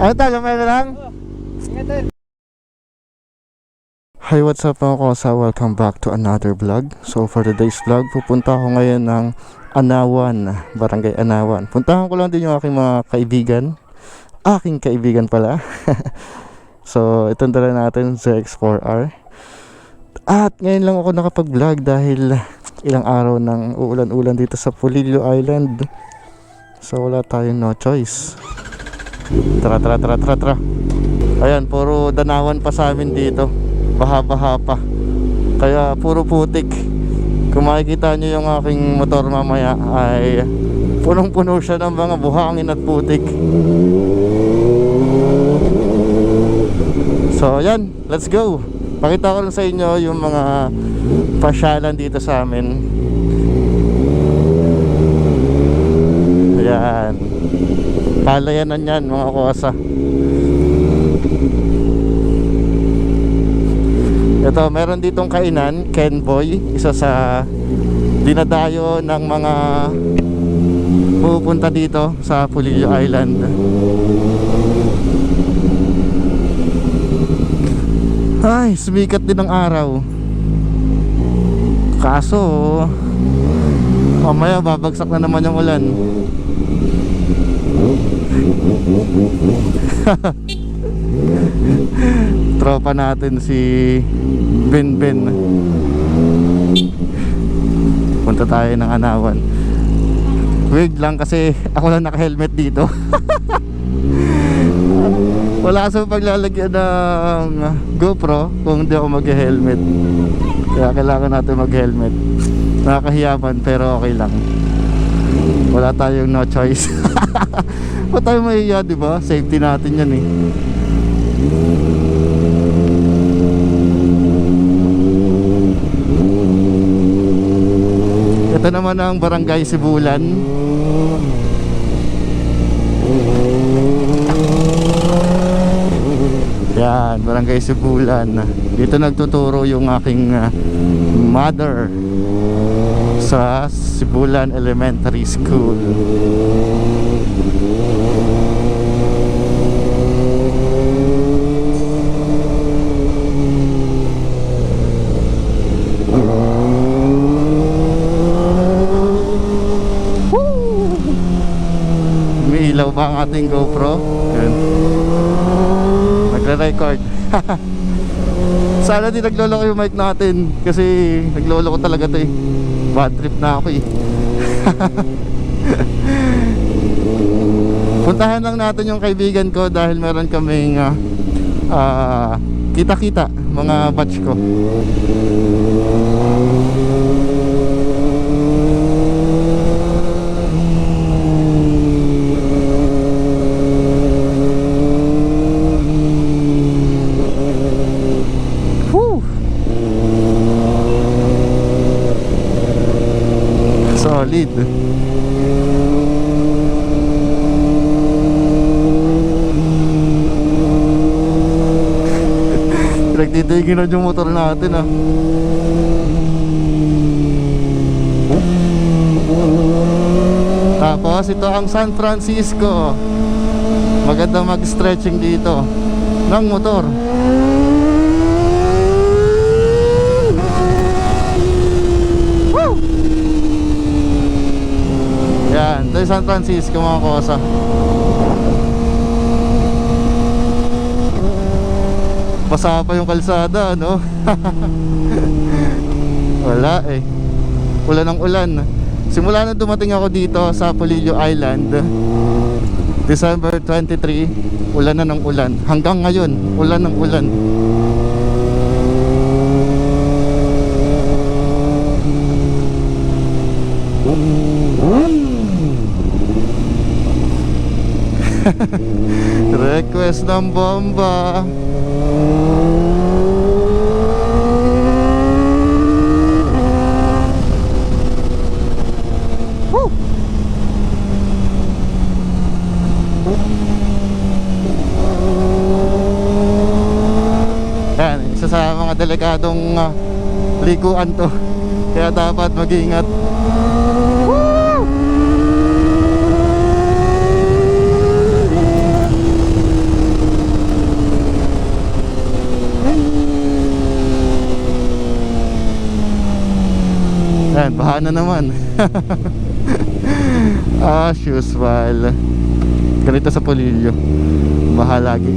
Ano tayo, may lang? Hi, what's up mga kosa? Welcome back to another vlog. So for today's vlog, pupunta ako ngayon ng Anawan, Barangay Anawan. Puntahan ko lang din yung aking mga kaibigan. Aking kaibigan pala. so itong dala natin sa X4R. At ngayon lang ako nakapag-vlog dahil ilang araw nang uulan-ulan dito sa Pulilio Island. So wala tayong no choice. Tara, tara, tara, tara, tara. Ayan, puro danawan pa sa amin dito. Baha-baha pa. Kaya puro putik. Kung makikita nyo yung aking motor mamaya ay punong-puno siya ng mga buhangin at putik. So, ayan, let's go. Pakita ko lang sa inyo yung mga pasyalan dito sa amin. Ayan. Palayanan yan mga kosa. Ito, meron ditong kainan, Ken Boy, isa sa dinadayo ng mga pupunta dito sa Pulilio Island. Ay, sumikat din ang araw. Kaso, mamaya babagsak na naman yung ulan. Tropa natin si Ben Ben. Punta tayo ng Anawan. Wig lang kasi ako lang naka-helmet dito. Wala sa paglalagyan ng GoPro kung hindi ako mag-helmet. Kaya kailangan natin mag-helmet. Nakakahiyaman pero okay lang. Wala tayong no choice. Wala tayong mahiya, di ba? Safety natin yan eh. Ito naman ang barangay Sibulan. Yan, barangay Sibulan. Dito nagtuturo yung aking ah, mother sa Sibulan Elementary School. May ilaw ba ang ating GoPro? Yan. Nagre-record. Sana di naglolo ko yung mic natin kasi naglolo ko talaga to eh. Bad trip na ako eh. Puntahan lang natin yung kaibigan ko dahil meron kaming ah, ah, kita-kita mga batch ko. Solid. Pinagtitignan yung motor natin ah. Tapos ito ang San Francisco. Maganda mag-stretching dito ng motor. Woo! Yan, ito yung San Francisco mga kosa. Basa pa yung kalsada, no? Wala eh. Ulan ng ulan. Simula na dumating ako dito sa Polillo Island, December 23, ulan na ng ulan. Hanggang ngayon, ulan ng ulan. Request ng bomba. Woo! Isa sa mga delikadong ah, likuan to. Kaya dapat mag-ingat. Yan, baha na naman. As usual. Ganito sa Polillo. Baha lagi.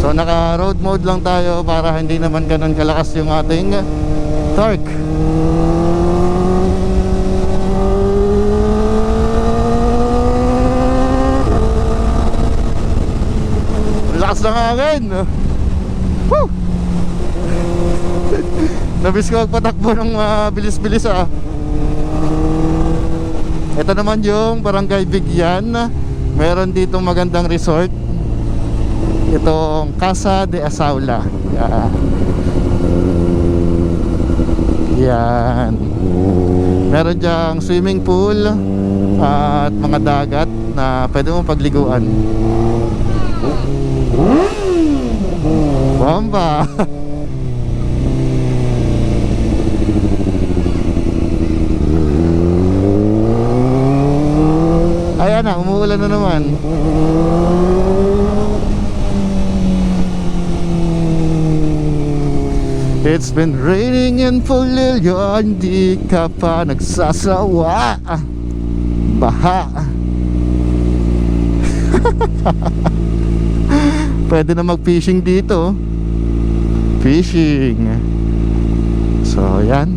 So naka road mode lang tayo para hindi naman ganun kalakas yung ating torque. Lakas ng hangin. Woo! Nabis ko magpatakbo ng ah, bilis-bilis ah. Ito naman yung Barangay Bigyan. Meron dito magandang resort. Itong Casa de Asaula. Yan. Yan. Meron diyang swimming pool at mga dagat na pwede mong pagliguan. Bomba! Ayan na, umuulan na naman. It's been raining in Polillo, hindi ka pa nagsasawa. Baha. Pwede na mag-fishing dito. Fishing. So, yan.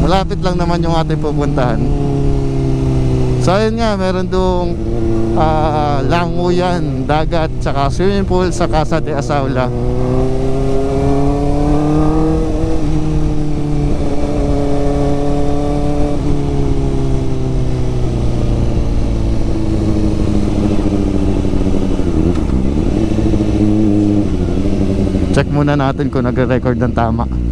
Malapit lang naman yung ating pupuntahan. So ayun nga, meron doong ah, languyan, dagat, tsaka swimming pool sa Casa de Asaula. Check muna natin kung nagre-record ng tama.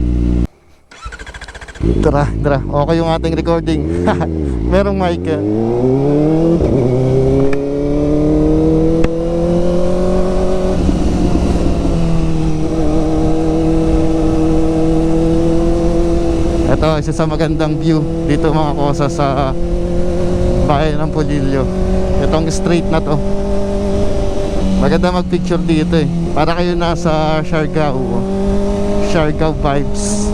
Tara, tara. Okay yung ating recording. Merong mic. yan. Ito, isa sa magandang view dito mga kosa sa bayan ng Polillo. Itong street na to. Maganda mag-picture dito eh. Para kayo nasa Siargao. Siargao vibes.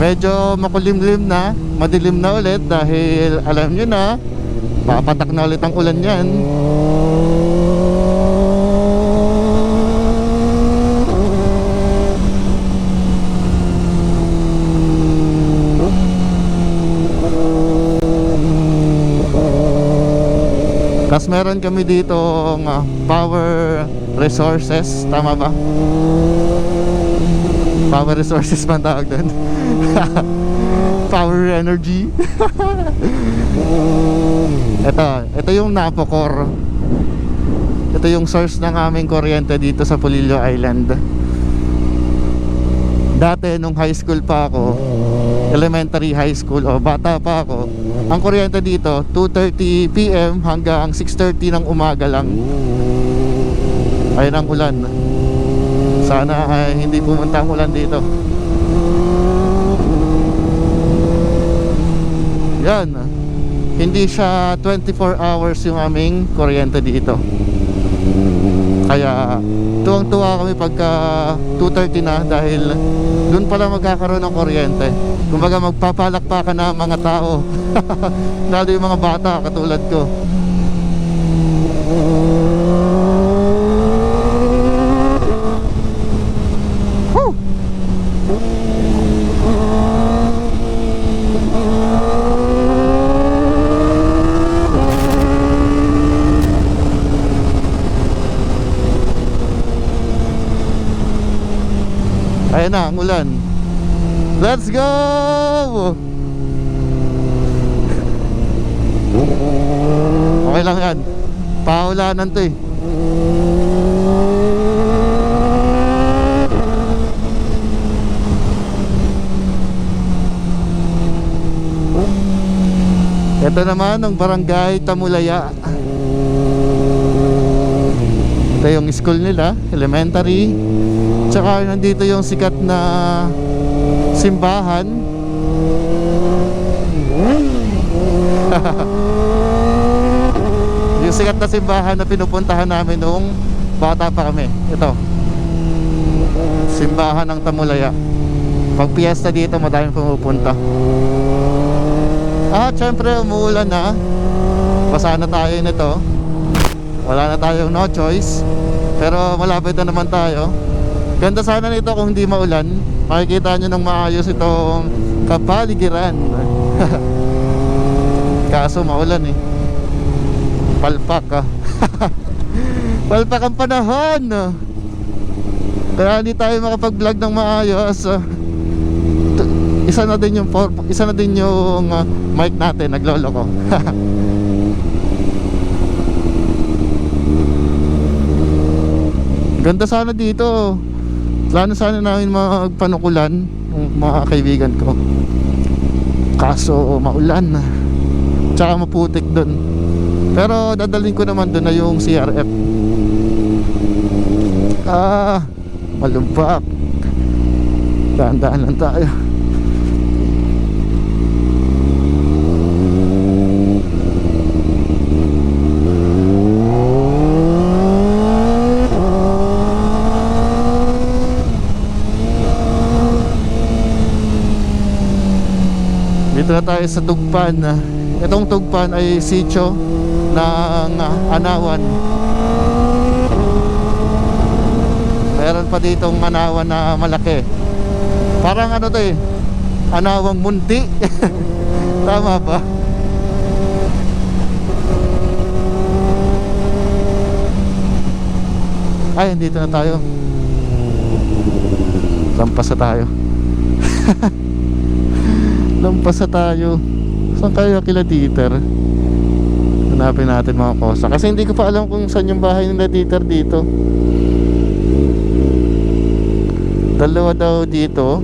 Medyo makulimlim na, madilim na ulit dahil alam nyo na, papatak na ulit ang ulan yan. Tapos meron kami dito uh, power resources, tama ba? Power resources man tawag doon. Power energy. ito, ito yung Napocor. Ito yung source ng aming kuryente dito sa Polillo Island. Dati nung high school pa ako, elementary high school o bata pa ako, ang kuryente dito 2:30 PM hanggang 6:30 ng umaga lang. Ayun ang ulan. Sana ay hindi pumunta ulan dito. Yan. Hindi siya 24 hours yung aming kuryente dito. Kaya tuwang-tuwa kami pagka 2.30 na dahil doon pala magkakaroon ng kuryente. Kumbaga magpapalakpakan na mga tao. Lalo yung mga bata katulad ko. Woo! Ayan na, ang ulan. Let's go! Okay lang yan. Paulanan to eh. Ito naman ang barangay Tamulaya. Ito yung school nila, elementary. Tsaka nandito yung sikat na simbahan. yung sikat na simbahan na pinupuntahan namin noong bata pa kami. Ito. Simbahan ng Tamulaya. Pag piyesta dito, madaming pumupunta. At syempre, umuulan na. Basa na tayo nito. Wala na tayong no choice. Pero malapit na naman tayo. Ganda sana nito kung hindi maulan. Makikita nyo ng maayos itong kapaligiran. Kaso maulan eh. Palpak ah. Palpak ang panahon. Kaya hindi tayo makapag-vlog ng maayos. Isa na din yung isa na din yung ah, mic natin naglolo ko. Ganda sana dito. Plano sana namin magpanukulan mga kaibigan ko. Kaso maulan. Tsaka maputik doon. Pero dadalhin ko naman doon na yung CRF. Ah, malubak. Daan-daan lang tayo. Dito na tayo sa Tugpan. Itong Tugpan ay sitio ng ah, Anawan. Meron pa ditong Anawan na malaki. Parang ano to eh, Anawang Munti. Tama ba? Ay, dito na tayo. Lampas na tayo. Lampas na tayo. Saan kaya kila Dieter? Hanapin natin mga kosa. Kasi hindi ko pa alam kung saan yung bahay nila Dieter dito. Dalawa daw dito.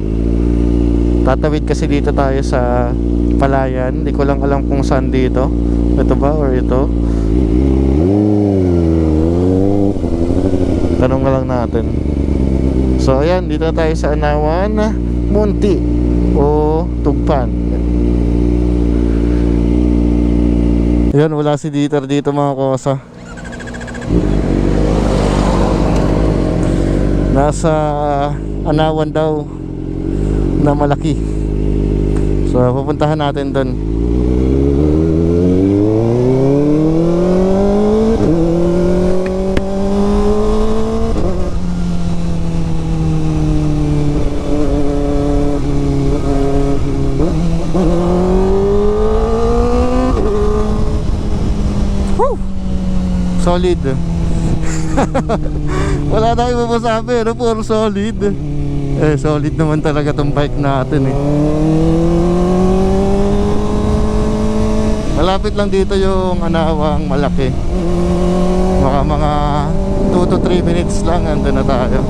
Tatawid kasi dito tayo sa Palayan. Hindi ko lang alam kung saan dito. Ito ba or ito? Tanong lang natin. So ayan, dito tayo sa Anawan, Munti o Tugpan. Ayan, wala si Dieter dito mga kosa. Nasa Anawan daw na malaki. So pupuntahan natin doon. Solid. Wala tayong mapasabi, ano puro solid. Eh, solid naman talaga tong bike natin eh. Malapit lang dito yung anawang malaki. Baka mga 2 to 3 minutes lang andun na tayo.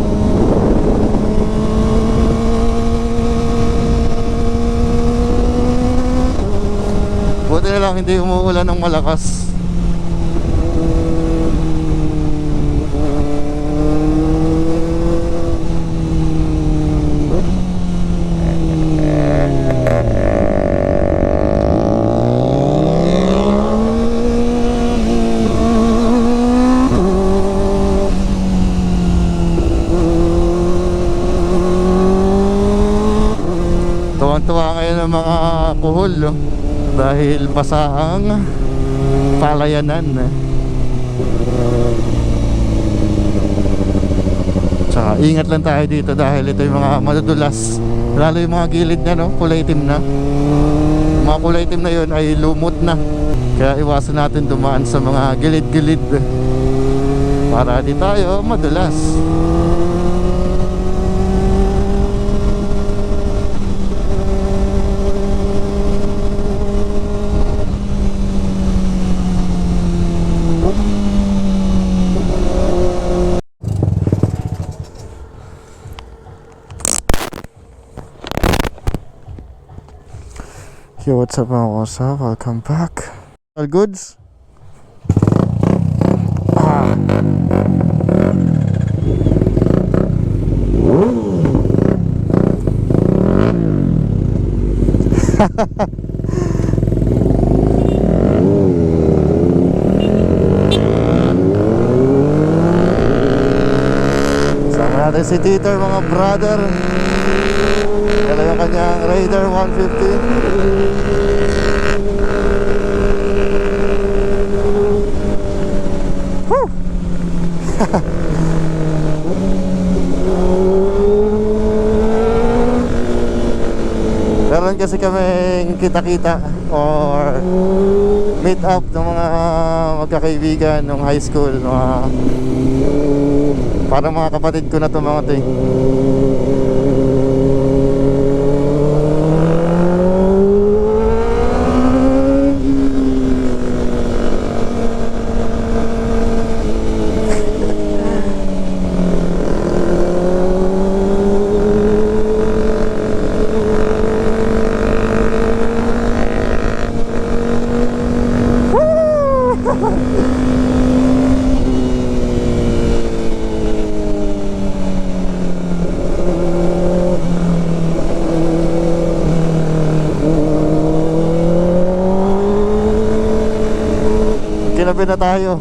Buti na lang hindi umuulan ng malakas. Tuwang-tuwa ngayon ang mga kuhol no? Dahil basa ang palayanan. Tsaka ingat lang tayo dito dahil ito yung mga madudulas. Lalo yung mga gilid niya, no? kulay itim na. Mga kulay itim na yun ay lumot na. Kaya iwasan natin dumaan sa mga gilid-gilid para di tayo madulas. Yo, what's up mga kosa? Welcome back. All goods? Ah. Sama natin si Titer mga brother. Ito yung kanyang Raider 150. Whew! Meron kasi kaming kita-kita or meet up ng mga magkakaibigan nung high school. Mga, parang mga kapatid ko na to mga to Kinabi na tayo.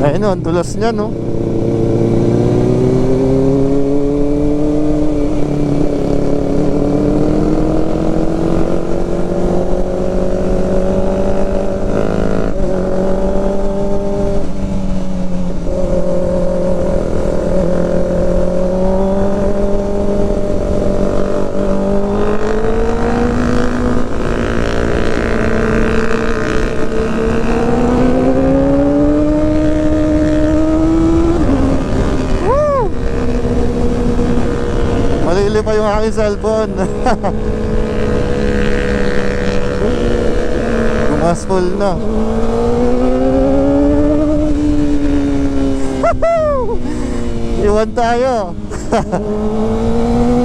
Ayun o, ang dulas niya no. Malili pa yung aking cellphone. Bumas full na. Iwan tayo.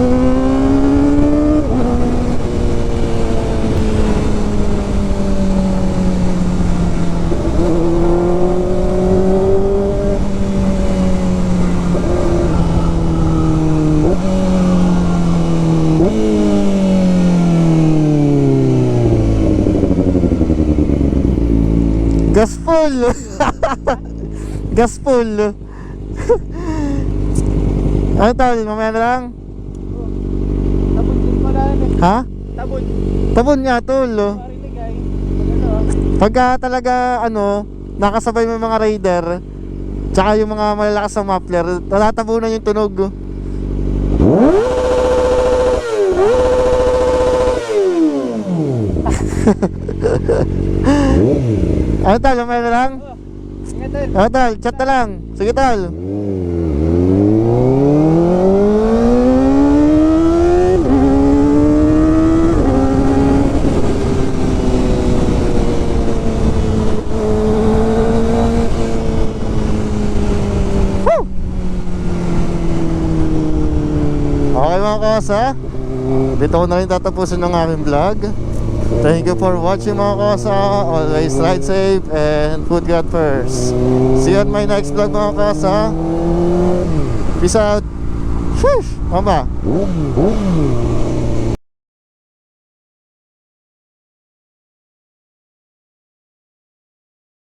Gas full. Gas full. ano tawag? Mamaya na lang? Tabon din pala eh. Ha? Tabon. Tabon nga tol. oh. Ano ah. Pagka talaga ano, nakasabay mo yung mga raider, tsaka yung mga malalakas na muffler, talatabunan yung tunog. ano tal, mamaya na lang? Ingat din. Ano tal, chat na lang. Sige tal. Woo! Okay mga kosa, dito ko na rin tatapusin ng aming vlog. Thank you for watching mga kosa. Always ride safe and put God first. See you on my next vlog mga kosa. Peace out. Sheesh! Mama.